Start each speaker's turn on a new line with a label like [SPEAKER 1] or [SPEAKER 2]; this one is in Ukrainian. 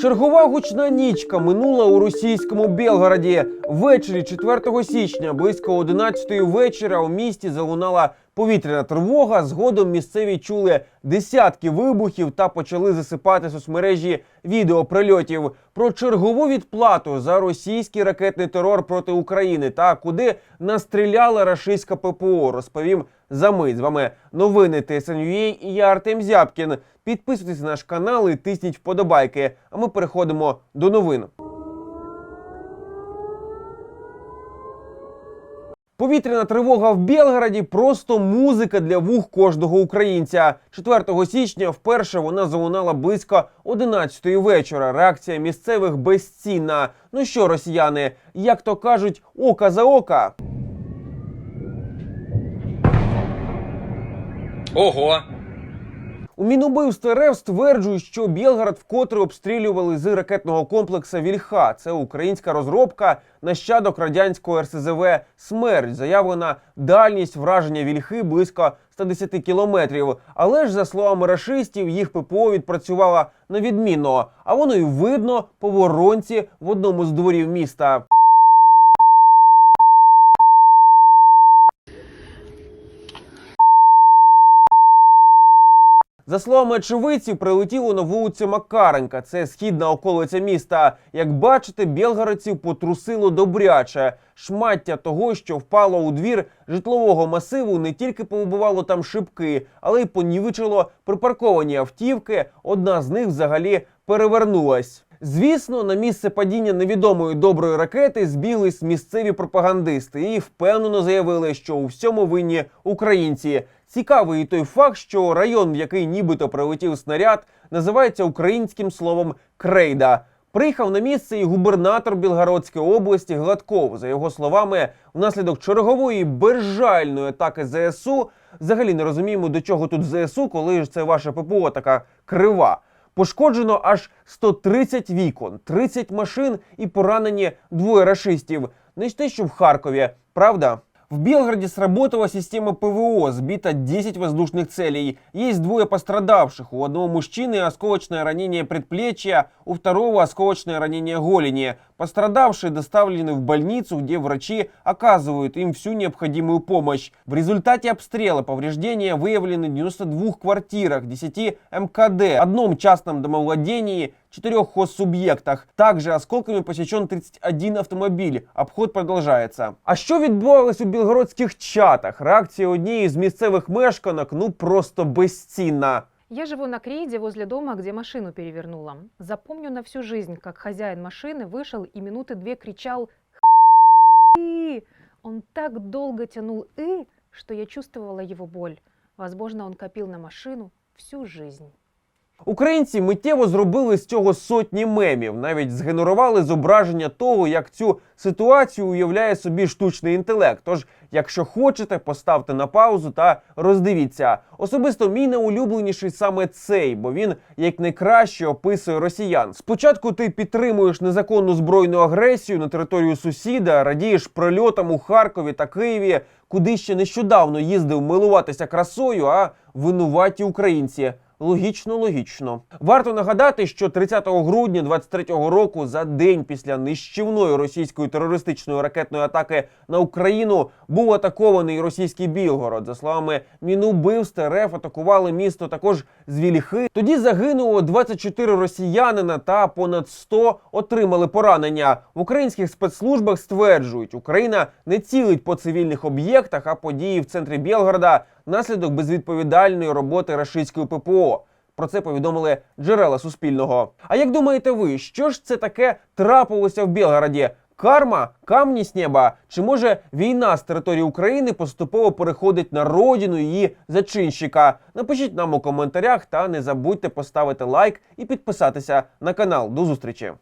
[SPEAKER 1] Чергова гучна нічка минула у російському Белгороді. Ввечері 4 січня, близько 11 вечора, у місті залунала повітряна тривога. Згодом місцеві чули десятки вибухів та почали засипати соцмережі відео прильотів про чергову відплату за російський ракетний терор проти України та куди настріляла рашистська ППО. Розповім за мить. З вами новини ТСНЮА і я Артем Зябкін. Підписуйтесь на наш канал і тисніть вподобайки. А ми переходимо до новин. Повітряна тривога в Белгороді просто музика для вух кожного українця. 4 січня вперше вона залунала близько 11 вечора. Реакція місцевих безцінна. Ну що, росіяни, як то кажуть, ока за ока.
[SPEAKER 2] Ого!
[SPEAKER 1] У Мінубивстві РФ стверджують, що Білгород вкотре обстрілювали з ракетного комплексу Вільха. Це українська розробка нащадок радянського РСЗВ Смерть. Заявлена дальність враження Вільхи близько 110 кілометрів. Але ж за словами рашистів, їх ППО відпрацювала на відмінно. А воно й видно по воронці в одному з дворів міста. За словами очевидців, прилетіло на вулицю Макаренка. Це східна околиця міста. Як бачите, білгородців потрусило добряче. Шмаття того, що впало у двір житлового масиву, не тільки повибивало там шибки, але й понівечило припарковані автівки. Одна з них взагалі перевернулась. Звісно, на місце падіння невідомої доброї ракети збіглись місцеві пропагандисти і впевнено заявили, що у всьому винні українці. Цікавий той факт, що район, в який нібито прилетів снаряд, називається українським словом крейда. Приїхав на місце і губернатор Білгородської області Гладков. За його словами, внаслідок чергової безжальної атаки ЗСУ, взагалі не розуміємо, до чого тут ЗСУ, коли ж це ваша ППО така крива. Пошкоджено аж 130 вікон, 30 машин і поранені двоє рашистів. Не те, що в Харкові, правда? В Белгороде сработала система ПВО, сбито 10 воздушных целей. Есть двое пострадавших. У одного мужчины осколочное ранение предплечья, у второго осколочное ранение голени. Пострадавшие доставлены в больницу, где врачи оказывают им всю необходимую помощь. В результате обстрела повреждения выявлены в 92 квартирах, 10 МКД, одном частном домовладении, четырех хозсуб'єктах. Также осколками посечен 31 автомобіль. Обход продовжується. А що відбувалось у білгородських чатах? Реакція однієї з місцевих мешканок ну просто безцінна.
[SPEAKER 3] Я живу на Крейде возле дома, где машину перевернула. Запомню на всю жизнь, как хозяин машины вышел и минуты две кричал «Хи!». Он так долго тянул «и», что я чувствовала его боль. Возможно, он копил на машину всю жизнь.
[SPEAKER 1] Українці миттєво зробили з цього сотні мемів, навіть згенерували зображення того, як цю ситуацію уявляє собі штучний інтелект. Тож, якщо хочете, поставте на паузу та роздивіться. Особисто мій найулюбленіший саме цей, бо він як найкраще описує росіян. Спочатку ти підтримуєш незаконну збройну агресію на територію сусіда, радієш прильотам у Харкові та Києві, куди ще нещодавно їздив милуватися красою, а винуваті українці. Логічно, логічно. Варто нагадати, що 30 грудня 23-го року, за день після нищівної російської терористичної ракетної атаки на Україну, був атакований російський Білгород. За словами Мінубивств, РФ атакували місто також з Вільхи. Тоді загинуло 24 росіянина та понад 100 отримали поранення. В українських спецслужбах стверджують, Україна не цілить по цивільних об'єктах, а події в центрі Білгорода наслідок безвідповідальної роботи рашистської ППО. Про це повідомили джерела Суспільного. А як думаєте ви, що ж це таке трапилося в Білгороді? Карма, камні з неба? Чи може війна з території України поступово переходить на родину її зачинщика? Напишіть нам у коментарях та не забудьте поставити лайк і підписатися на канал. До зустрічі!